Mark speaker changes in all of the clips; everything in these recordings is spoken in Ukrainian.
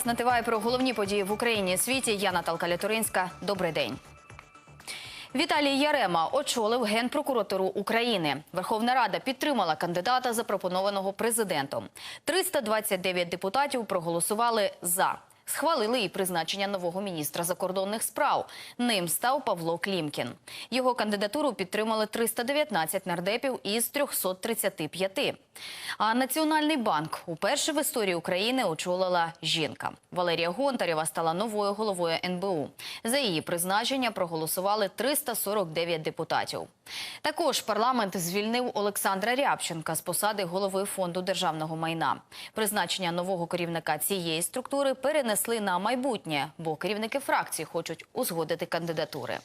Speaker 1: Зараз на про головні події в Україні і світі. Я Наталка Лятуринська. Добрий день. Віталій Ярема очолив Генпрокуратуру України. Верховна Рада підтримала кандидата, запропонованого президентом. 329 депутатів проголосували за. Схвалили і призначення нового міністра закордонних справ. Ним став Павло Клімкін. Його кандидатуру підтримали 319 нардепів із 335. А Національний банк уперше в історії України очолила жінка. Валерія Гонтарєва стала новою головою НБУ. За її призначення проголосували 349 депутатів. Також парламент звільнив Олександра Рябченка з посади голови фонду державного майна. Призначення нового керівника цієї структури перенесли на майбутнє, бо керівники фракцій хочуть узгодити кандидатури.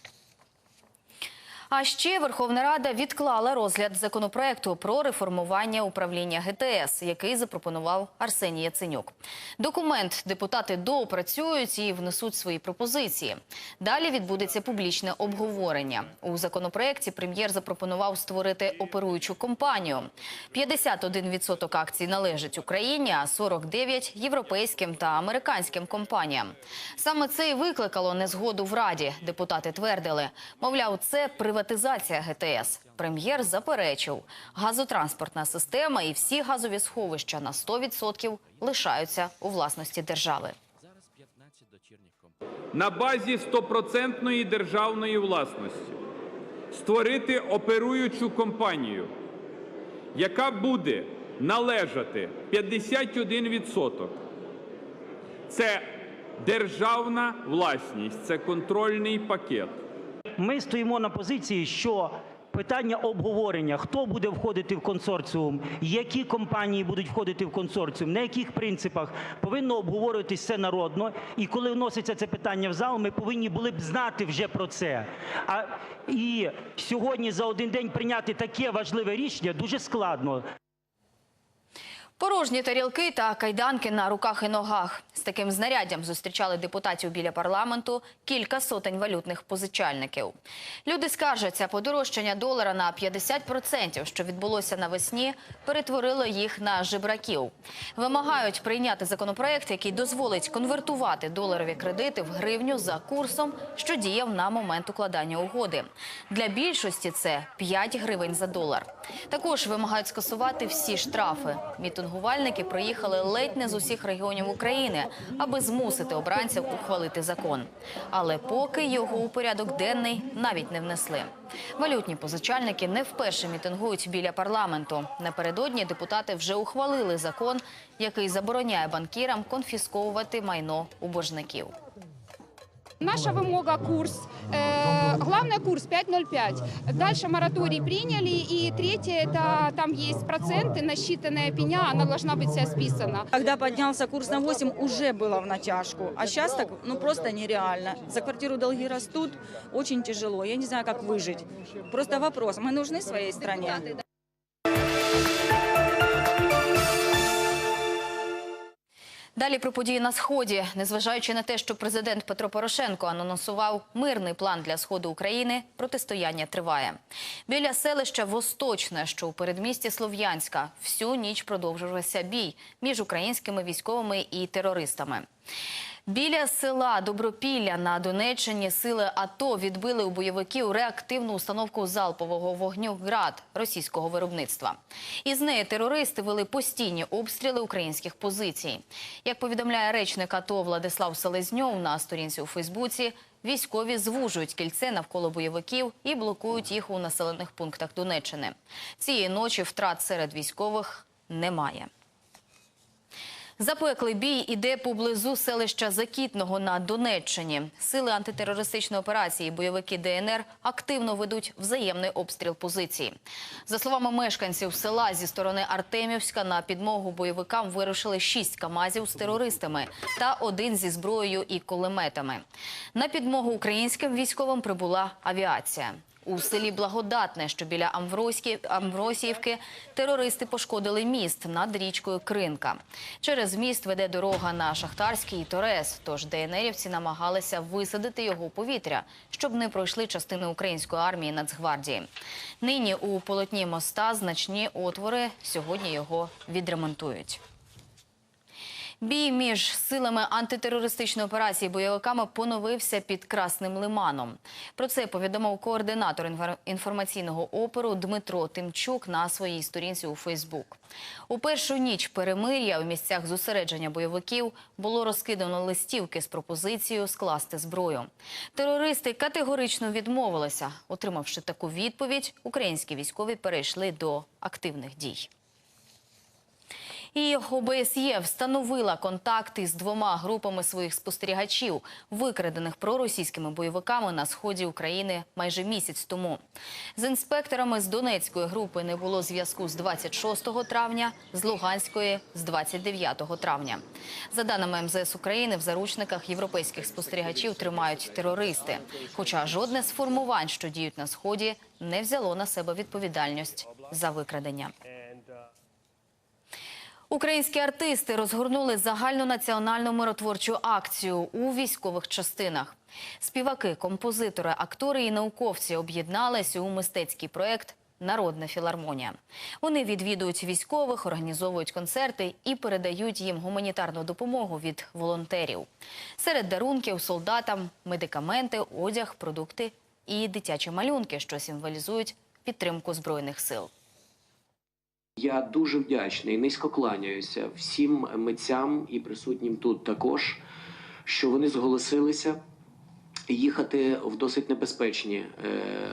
Speaker 1: А ще Верховна Рада відклала розгляд законопроекту про реформування управління ГТС, який запропонував Арсеній Яценюк. Документ депутати доопрацюють і внесуть свої пропозиції. Далі відбудеться публічне обговорення. У законопроекті прем'єр запропонував створити оперуючу компанію. 51% акцій належить Україні, а 49 – європейським та американським компаніям. Саме це і викликало незгоду в Раді. Депутати твердили, мовляв, це приватизація ГТС. Прем'єр заперечив, газотранспортна система і всі газові сховища на 100% лишаються у власності держави.
Speaker 2: на базі стопроцентної державної власності створити оперуючу компанію, яка буде належати 51%. Це державна власність, це контрольний пакет.
Speaker 3: Ми стоїмо на позиції, що питання обговорення, хто буде входити в консорціум, які компанії будуть входити в консорціум, на яких принципах, повинно обговорюватись все народно. І коли вноситься це питання в зал, ми повинні були б знати вже про це. А і сьогодні за один день прийняти таке важливе рішення дуже складно.
Speaker 1: Порожні тарілки та кайданки на руках і ногах. З таким знаряддям зустрічали депутатів біля парламенту кілька сотень валютних позичальників. Люди скаржаться, подорожчання долара на 50%, що відбулося навесні, перетворило їх на жебраків. Вимагають прийняти законопроект, який дозволить конвертувати доларові кредити в гривню за курсом, що діяв на момент укладання угоди. Для більшості це 5 гривень за долар. Також вимагають скасувати всі штрафи. Мітингувальники приїхали ледь не з усіх регіонів України, аби змусити обранців ухвалити закон. Але поки його у порядок денний навіть не внесли. Валютні позичальники не вперше мітингують біля парламенту. Напередодні депутати вже ухвалили закон, який забороняє банкірам конфісковувати майно у боржників.
Speaker 4: Наша вымога курс, э, главное курс 5.05. Дальше мораторий приняли. И третье, это там есть проценты, насчитанная пеня, она должна быть вся списана.
Speaker 5: Когда поднялся курс на 8, уже было в натяжку. А сейчас так, ну просто нереально. За квартиру долги растут, очень тяжело. Я не знаю, как выжить. Просто вопрос, мы нужны своей стране?
Speaker 1: Далі про події на сході, незважаючи на те, що президент Петро Порошенко анонсував мирний план для сходу України, протистояння триває. Біля селища Восточне, що у передмісті Слов'янська, всю ніч продовжувався бій між українськими військовими і терористами. Біля села Добропілля на Донеччині сили АТО відбили у бойовиків реактивну установку залпового вогню «Град» російського виробництва. Із неї терористи вели постійні обстріли українських позицій. Як повідомляє речник АТО Владислав Селезньов на сторінці у Фейсбуці, військові звужують кільце навколо бойовиків і блокують їх у населених пунктах Донеччини. Цієї ночі втрат серед військових немає. Запеклий бій іде поблизу селища Закітного на Донеччині. Сили антитерористичної операції бойовики ДНР активно ведуть взаємний обстріл позиції. За словами мешканців села зі сторони Артемівська на підмогу бойовикам вирушили шість камазів з терористами та один зі зброєю і кулеметами. На підмогу українським військовим прибула авіація. У селі Благодатне, що біля Амвроські- Амвросіївки, терористи пошкодили міст над річкою Кринка. Через міст веде дорога на Шахтарський і Торез, тож ДНРівці намагалися висадити його повітря, щоб не пройшли частини української армії Нацгвардії. Нині у полотні моста значні отвори, сьогодні його відремонтують. Бій між силами антитерористичної операції бойовиками поновився під Красним Лиманом. Про це повідомив координатор інформаційного опору Дмитро Тимчук на своїй сторінці у Фейсбук. У першу ніч перемир'я у місцях зосередження бойовиків було розкидано листівки з пропозицією скласти зброю. Терористи категорично відмовилися. Отримавши таку відповідь, українські військові перейшли до активних дій. І ОБСЄ встановила контакти з двома групами своїх спостерігачів, викрадених проросійськими бойовиками на сході України майже місяць тому. З інспекторами з Донецької групи не було зв'язку з 26 травня, з Луганської – з 29 травня. За даними МЗС України, в заручниках європейських спостерігачів тримають терористи. Хоча жодне з формувань, що діють на сході, не взяло на себе відповідальність за викрадення. Українські артисти розгорнули загальнонаціональну миротворчу акцію у військових частинах. Співаки, композитори, актори і науковці об'єднались у мистецький проект Народна філармонія. Вони відвідують військових, організовують концерти і передають їм гуманітарну допомогу від волонтерів. Серед дарунків солдатам медикаменти, одяг, продукти і дитячі малюнки, що символізують підтримку збройних сил.
Speaker 6: Я дуже вдячний, низько кланяюся всім митцям і присутнім тут також, що вони зголосилися їхати в досить небезпечні е,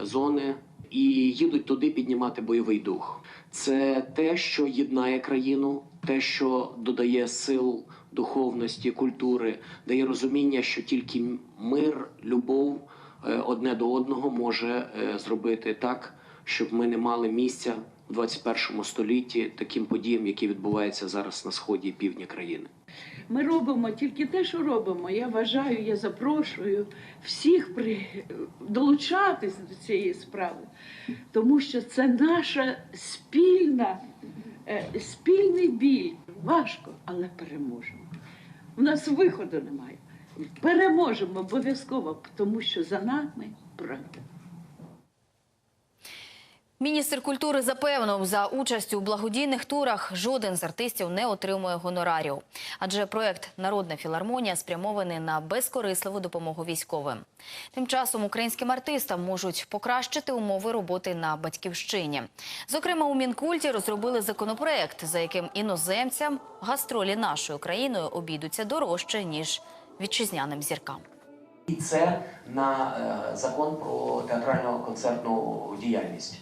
Speaker 6: зони і їдуть туди піднімати бойовий дух. Це те, що єднає країну, те, що додає сил, духовності, культури, дає розуміння, що тільки мир, любов е, одне до одного може е, зробити так, щоб ми не мали місця в 21 столітті таким подіям, які відбуваються зараз на сході і півдні країни.
Speaker 7: Ми робимо тільки те, що робимо. Я вважаю, я запрошую всіх при... долучатись до цієї справи, тому що це наша спільна, е, спільний біль. Важко, але переможемо. У нас виходу немає. Переможемо обов'язково, тому що за нами правда.
Speaker 1: Міністр культури запевнив, за участю у благодійних турах жоден з артистів не отримує гонорарів. Адже проект Народна філармонія спрямований на безкорисливу допомогу військовим. Тим часом українським артистам можуть покращити умови роботи на батьківщині. Зокрема, у Мінкульті розробили законопроект, за яким іноземцям гастролі нашою країною обійдуться дорожче ніж вітчизняним зіркам.
Speaker 6: І це на е, закон про театрально концертну діяльність,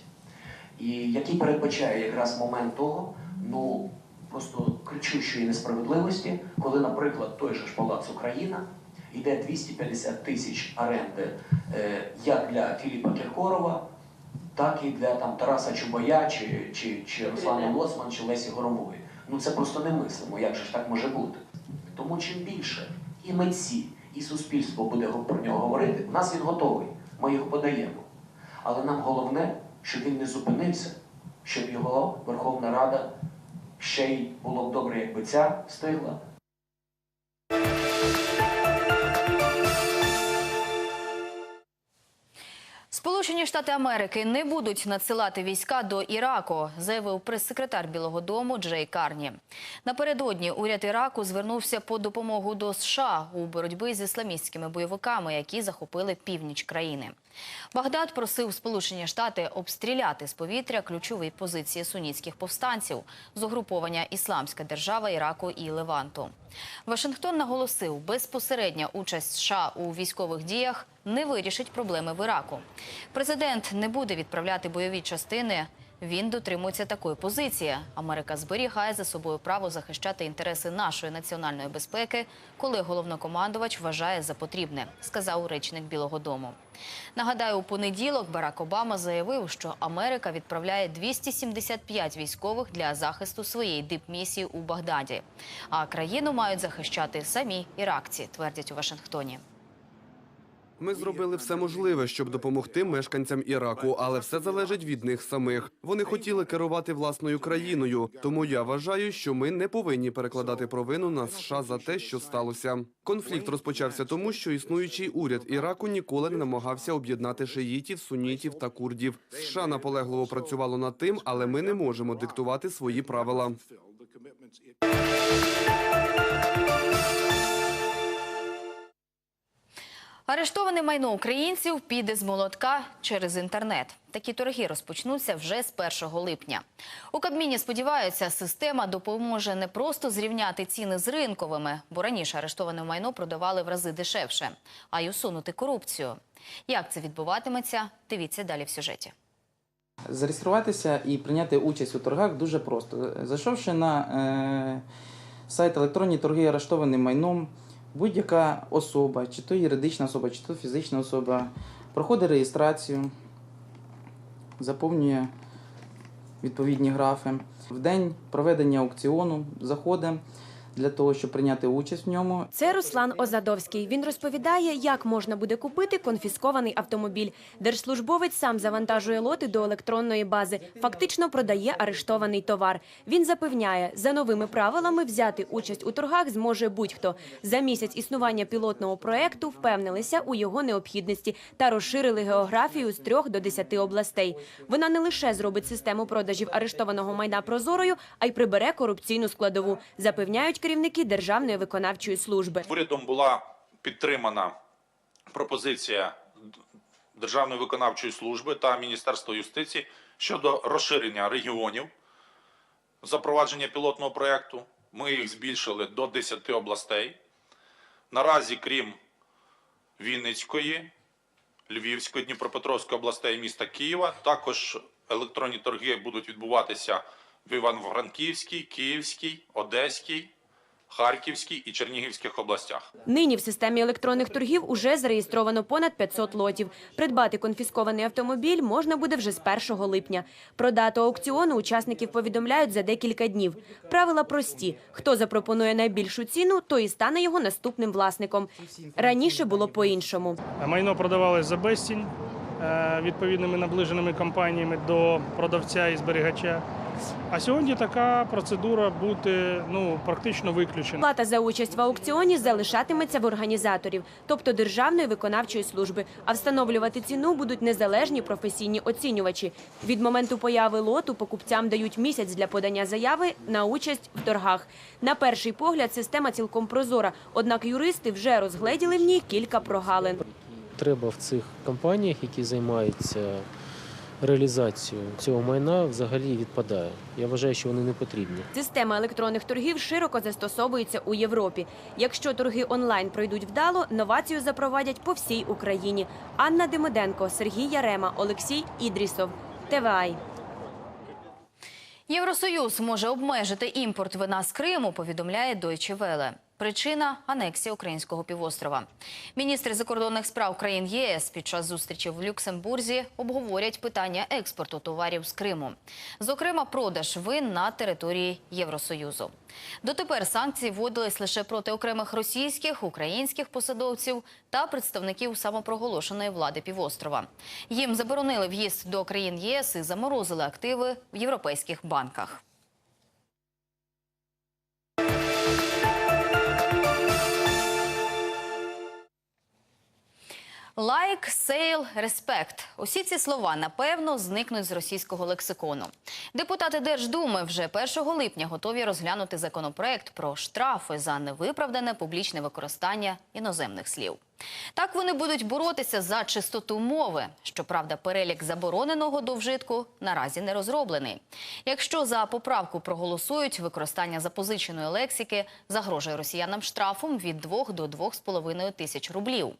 Speaker 6: і який передбачає якраз момент того, ну просто кричущої несправедливості, коли, наприклад, той же ж Палац Україна йде 250 тисяч оренди е, як для Філіпа Кіркорова, так і для там Тараса Чубая, чи, чи, чи Руслана Лоцман, чи Лесі Горомової. Ну це просто немислимо. Як же ж так може бути? Тому чим більше і митці, і суспільство буде про нього говорити, у нас він готовий, ми його подаємо. Але нам головне, щоб він не зупинився, щоб його Верховна Рада ще й було б добре, якби ця встигла.
Speaker 1: Сполучені Штати Америки не будуть надсилати війська до Іраку, заявив прес-секретар Білого Дому Джей Карні. Напередодні уряд Іраку звернувся по допомогу до США у боротьбі з ісламістськими бойовиками, які захопили північ країни. Багдад просив Сполучені Штати обстріляти з повітря ключові позиції сунітських повстанців з угруповання Ісламська держава Іраку і Леванту. Вашингтон наголосив, безпосередня участь США у військових діях не вирішить проблеми в Іраку. Президент не буде відправляти бойові частини. Він дотримується такої позиції. Америка зберігає за собою право захищати інтереси нашої національної безпеки, коли головнокомандувач вважає за потрібне, сказав речник Білого Дому. Нагадаю, у понеділок Барак Обама заявив, що Америка відправляє 275 військових для захисту своєї дипмісії у Багдаді. А країну мають захищати самі іракці, твердять у Вашингтоні.
Speaker 8: Ми зробили все можливе, щоб допомогти мешканцям Іраку, але все залежить від них самих. Вони хотіли керувати власною країною, тому я вважаю, що ми не повинні перекладати провину на США за те, що сталося. Конфлікт розпочався тому, що існуючий уряд Іраку ніколи не намагався об'єднати шиїтів, сунітів та курдів. США наполегливо працювало над тим, але ми не можемо диктувати свої правила.
Speaker 1: Арештоване майно українців піде з молотка через інтернет. Такі торги розпочнуться вже з 1 липня. У Кабміні сподіваються, система допоможе не просто зрівняти ціни з ринковими, бо раніше арештоване майно продавали в рази дешевше, а й усунути корупцію. Як це відбуватиметься, дивіться далі в сюжеті.
Speaker 9: Зареєструватися і прийняти участь у торгах дуже просто. Зайшовши на е, сайт електронні торги арештованим майном, будь-яка особа, чи то юридична особа, чи то фізична особа, проходить реєстрацію, заповнює відповідні графи. В день проведення аукціону заходить для того, щоб прийняти участь в ньому.
Speaker 10: Це Руслан Озадовський. Він розповідає, як можна буде купити конфіскований автомобіль. Держслужбовець сам завантажує лоти до електронної бази, фактично продає арештований товар. Він запевняє, за новими правилами взяти участь у торгах зможе будь-хто. За місяць існування пілотного проекту впевнилися у його необхідності та розширили географію з трьох до десяти областей. Вона не лише зробить систему продажів арештованого майна прозорою, а й прибере корупційну складову, запевняють керівники Державної виконавчої служби.
Speaker 11: Урядом була підтримана пропозиція Державної виконавчої служби та Міністерства юстиції щодо розширення регіонів запровадження пілотного проєкту. Ми їх збільшили до 10 областей. Наразі, крім Вінницької, Львівської, Дніпропетровської областей міста Києва, також електронні торги будуть відбуватися в Івано-Франківській, Київській, Одеській, Харківській і Чернігівських областях.
Speaker 10: Нині в системі електронних торгів уже зареєстровано понад 500 лотів. Придбати конфіскований автомобіль можна буде вже з 1 липня. Про дату аукціону учасників повідомляють за декілька днів. Правила прості: хто запропонує найбільшу ціну, той і стане його наступним власником. Раніше було по-іншому.
Speaker 12: Майно продавалось за безцінь е, відповідними наближеними компаніями до продавця і зберігача. А сьогодні така процедура буде ну практично виключена.
Speaker 10: Плата за участь в аукціоні залишатиметься в організаторів, тобто Державної виконавчої служби. А встановлювати ціну будуть незалежні професійні оцінювачі. Від моменту появи лоту покупцям дають місяць для подання заяви на участь в торгах. На перший погляд система цілком прозора, однак юристи вже розгледіли в ній кілька прогалин.
Speaker 13: Треба в цих компаніях, які займаються реалізацією цього майна, взагалі відпадає. Я вважаю, що вони не потрібні.
Speaker 10: Система електронних торгів широко застосовується у Європі. Якщо торги онлайн пройдуть вдало, новацію запровадять по всій Україні. Анна Демиденко, Сергій Ярема, Олексій Ідрісов. ТВАЙ.
Speaker 1: Євросоюз може обмежити імпорт вина з Криму, повідомляє Deutsche Welle. Причина анексія українського півострова. Міністри закордонних справ країн ЄС під час зустрічі в Люксембурзі обговорять питання експорту товарів з Криму, зокрема, продаж вин на території Євросоюзу. Дотепер санкції вводились лише проти окремих російських, українських посадовців та представників самопроголошеної влади півострова. Їм заборонили в'їзд до країн ЄС і заморозили активи в європейських банках. Лайк, сейл, респект. Усі ці слова напевно зникнуть з російського лексикону. Депутати Держдуми вже 1 липня готові розглянути законопроект про штрафи за невиправдане публічне використання іноземних слів. Так вони будуть боротися за чистоту мови. Щоправда, перелік забороненого до вжитку наразі не розроблений. Якщо за поправку проголосують, використання запозиченої лексики загрожує росіянам штрафом від 2 до 2,5 тисяч рублів.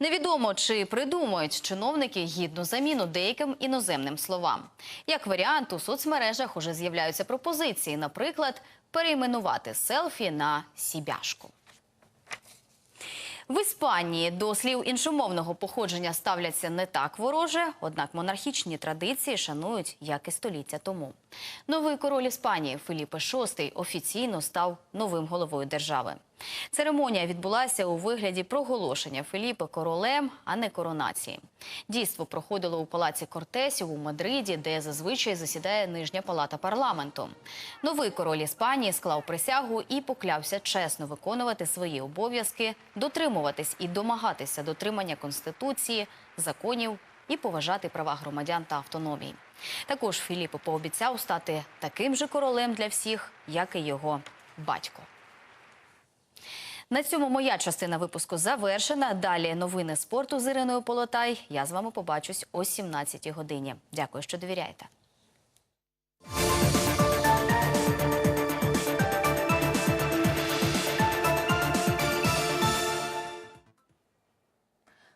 Speaker 1: Невідомо, чи придумають чиновники гідну заміну деяким іноземним словам. Як варіант, у соцмережах уже з'являються пропозиції, наприклад, перейменувати селфі на сібяшку. В Іспанії до слів іншомовного походження ставляться не так вороже, однак монархічні традиції шанують як і століття тому. Новий король Іспанії Філіппе VI офіційно став новим головою держави. Церемонія відбулася у вигляді проголошення Філіппа королем, а не коронації. Дійство проходило у палаці Кортесів у Мадриді, де зазвичай засідає нижня палата парламенту. Новий король Іспанії склав присягу і поклявся чесно виконувати свої обов'язки, дотримуватись і домагатися дотримання конституції, законів і поважати права громадян та автономії. Також Філіппо пообіцяв стати таким же королем для всіх, як і його батько. На цьому моя частина випуску завершена. Далі новини спорту з Іриною Полотай. Я з вами побачусь о 17-й годині. Дякую, що довіряєте.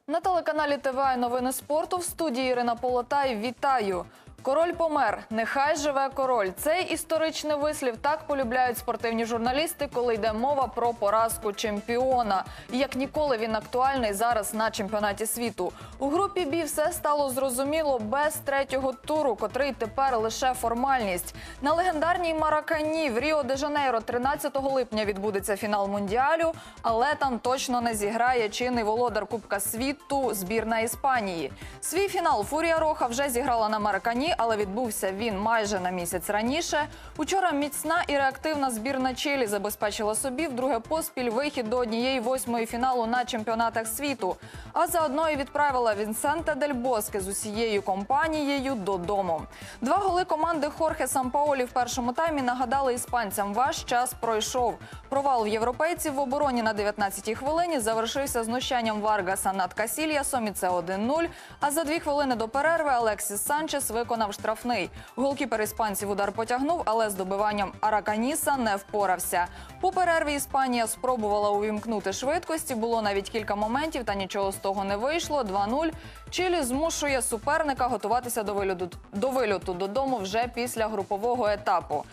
Speaker 14: На телеканалі ТВ новини спорту в студії Ірина Полотай. Вітаю! Король помер. Нехай живе король. Цей історичний вислів так полюбляють спортивні журналісти, коли йде мова про поразку чемпіона. І як ніколи він актуальний зараз на чемпіонаті світу. У групі Бі все стало зрозуміло без третього туру, котрий тепер лише формальність. На легендарній Маракані в Ріо де Жанейро 13 липня відбудеться фінал мундіалю, але там точно не зіграє чинний володар Кубка світу збірна Іспанії. Свій фінал Фурія Роха вже зіграла на Маракані, але відбувся він майже на місяць раніше. Учора міцна і реактивна збірна Чилі забезпечила собі вдруге поспіль вихід до однієї восьмої фіналу на чемпіонатах світу. А заодно і відправила Вінсента Дель Боске з усією компанією додому. Два голи команди Хорхе Сампаолі в першому таймі нагадали іспанцям. Ваш час пройшов. Провал європейців в обороні на 19-й хвилині завершився знущанням Варгаса над Касільясом і це 1-0. А за дві хвилини до перерви Алексіс Санчес виконав штрафний. Голкіпер іспанців удар потягнув, але з добиванням Араканіса не впорався. По перерві Іспанія спробувала увімкнути швидкості. Було навіть кілька моментів, та нічого з того не вийшло. 2-0. Чилі змушує суперника готуватися до вильоту, до вильоту додому вже після групового етапу.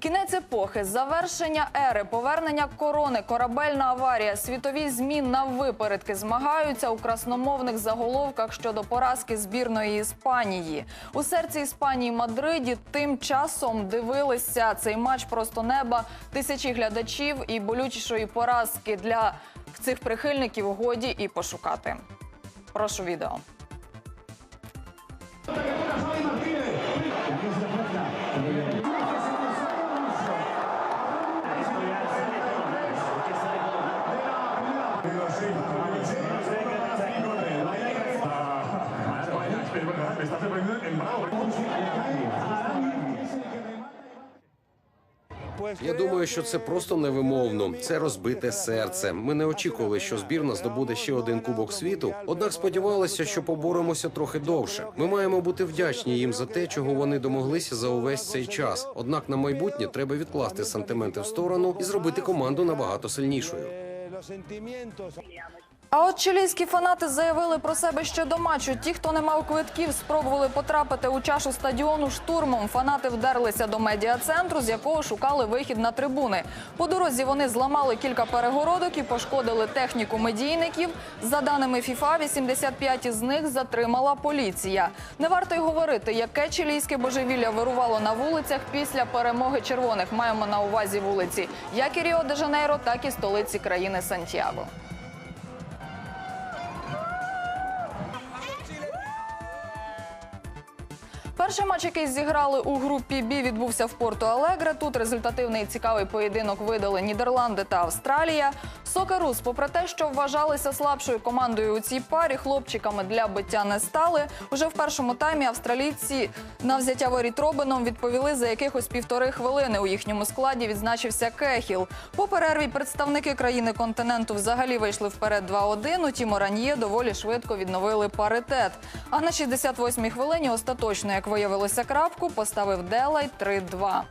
Speaker 14: Кінець епохи, завершення ери, повернення корони, корабельна аварія, світові змін на випередки змагаються у красномовних заголовках щодо поразки збірної Іспанії. У серці Іспанії Мадриді тим часом дивилися цей матч просто неба тисячі глядачів і болючішої поразки для цих прихильників годі і пошукати. Прошу відео.
Speaker 15: Я думаю, що це просто невимовно. Це розбите серце. Ми не очікували, що збірна здобуде ще один кубок світу. Однак сподівалися, що поборемося трохи довше. Ми маємо бути вдячні їм за те, чого вони домоглися за увесь цей час. Однак на майбутнє треба відкласти сантименти в сторону і зробити команду набагато сильнішою.
Speaker 14: А от чилійські фанати заявили про себе ще до матчу. Ті, хто не мав квитків, спробували потрапити у чашу стадіону штурмом. Фанати вдерлися до медіа-центру, з якого шукали вихід на трибуни. По дорозі вони зламали кілька перегородок і пошкодили техніку медійників. За даними ФІФА, 85 із них затримала поліція. Не варто й говорити, яке чилійське божевілля вирувало на вулицях після перемоги червоних. Маємо на увазі вулиці як і Ріо де Жанейро, так і столиці країни Сантьяго. Перший матч, який зіграли у групі Бі, відбувся в Порту Алегре. Тут результативний і цікавий поєдинок видали Нідерланди та Австралія. Сокерус, попри те, що вважалися слабшою командою у цій парі, хлопчиками для биття не стали. Уже в першому таймі австралійці на взяття воріт Робином відповіли за якихось півтори хвилини. У їхньому складі відзначився Кехіл. По перерві представники країни континенту взагалі вийшли вперед 2-1. Утім, Оран'є доволі швидко відновили паритет. А на 68-й хвилині остаточно, як виявилося, крапку поставив Делай 3-2.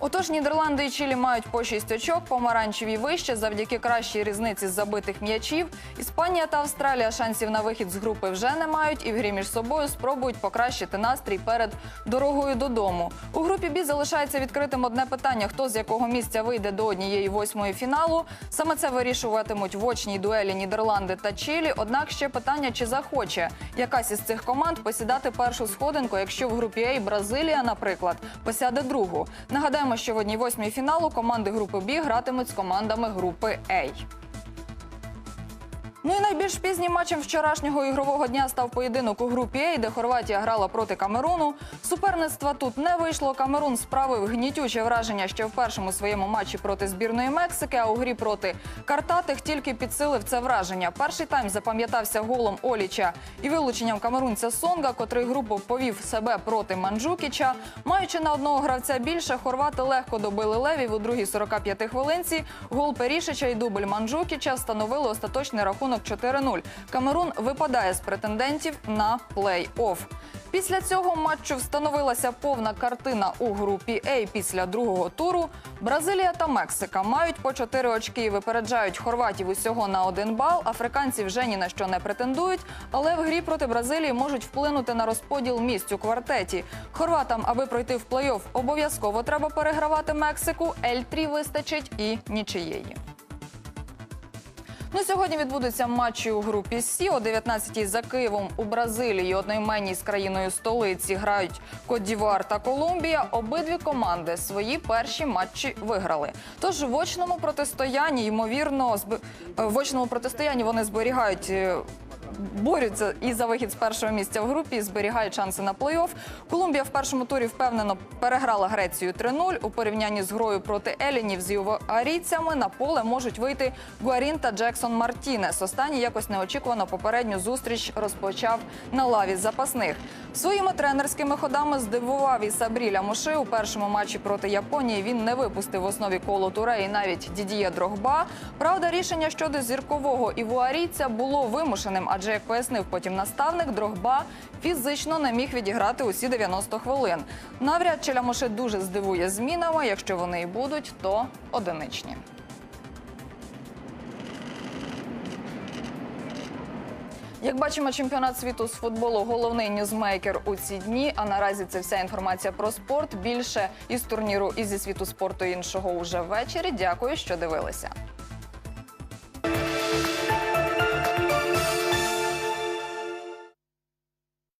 Speaker 14: Отож, Нідерланди і Чилі мають по 6 очок, помаранчеві вище завдяки кращій різниці з забитих м'ячів. Іспанія та Австралія шансів на вихід з групи вже не мають і в грі між собою спробують покращити настрій перед дорогою додому. У групі Бі залишається відкритим одне питання: хто з якого місця вийде до однієї восьмої фіналу. Саме це вирішуватимуть в очній дуелі Нідерланди та Чилі. Однак ще питання, чи захоче якась із цих команд посідати першу сходинку, якщо в групі А Бразилія, наприклад, посяде другу. Нагадаємо, що в одній восьмій фіналу команди групи Бі гратимуть з командами групи А. Ну і найбільш пізнім матчем вчорашнього ігрового дня став поєдинок у групі А, де Хорватія грала проти Камеруну. Суперництва тут не вийшло. Камерун справив гнітюче враження ще в першому своєму матчі проти збірної Мексики, а у грі проти Картатих тільки підсилив це враження. Перший тайм запам'ятався голом Оліча і вилученням камерунця Сонга, котрий групу повів себе проти Манджукіча. Маючи на одного гравця більше, хорвати легко добили левів у другій 45 хвилинці. Гол Перішича і дубль Манджукіча встановили остаточний рахунок 4-0. Камерун випадає з претендентів на плей-офф. Після цього матчу встановилася повна картина у групі А після другого туру. Бразилія та Мексика мають по 4 очки і випереджають хорватів усього на один бал. Африканці вже ні на що не претендують, але в грі проти Бразилії можуть вплинути на розподіл місць у квартеті. Хорватам, аби пройти в плей-офф, обов'язково треба перегравати Мексику. Ель-3 вистачить і нічиєї. Ну, сьогодні відбудуться матчі у групі Сі. О 19-й за Києвом у Бразилії одноіменній з країною столиці грають Кот-Дівуар та Колумбія. Обидві команди свої перші матчі виграли. Тож в очному протистоянні, ймовірно, е, в очному протистоянні вони зберігають. Борються і за вихід з першого місця в групі, і зберігають шанси на плей-офф. Колумбія в першому турі впевнено переграла Грецію 3-0. У порівнянні з грою проти Елінів з ювоарійцями на поле можуть вийти Гуарін та Джексон Мартінес. Останній якось неочікувано попередню зустріч розпочав на лаві запасних. Своїми тренерськими ходами здивував і Сабріля Муши у першому матчі проти Японії. Він не випустив в основі коло Туре і навіть Дідіє Дрогба. Правда, рішення щодо зіркового івуарійця було вимушеним, адже як пояснив потім наставник, Дрогба фізично не міг відіграти усі 90 хвилин. Навряд чи Лямоши дуже здивує змінами. Якщо вони і будуть, то одиничні. Як бачимо, чемпіонат світу з футболу головний ньюзмейкер у ці дні. А наразі це вся інформація про спорт. Більше із турніру і зі світу спорту іншого уже ввечері. Дякую, що дивилися.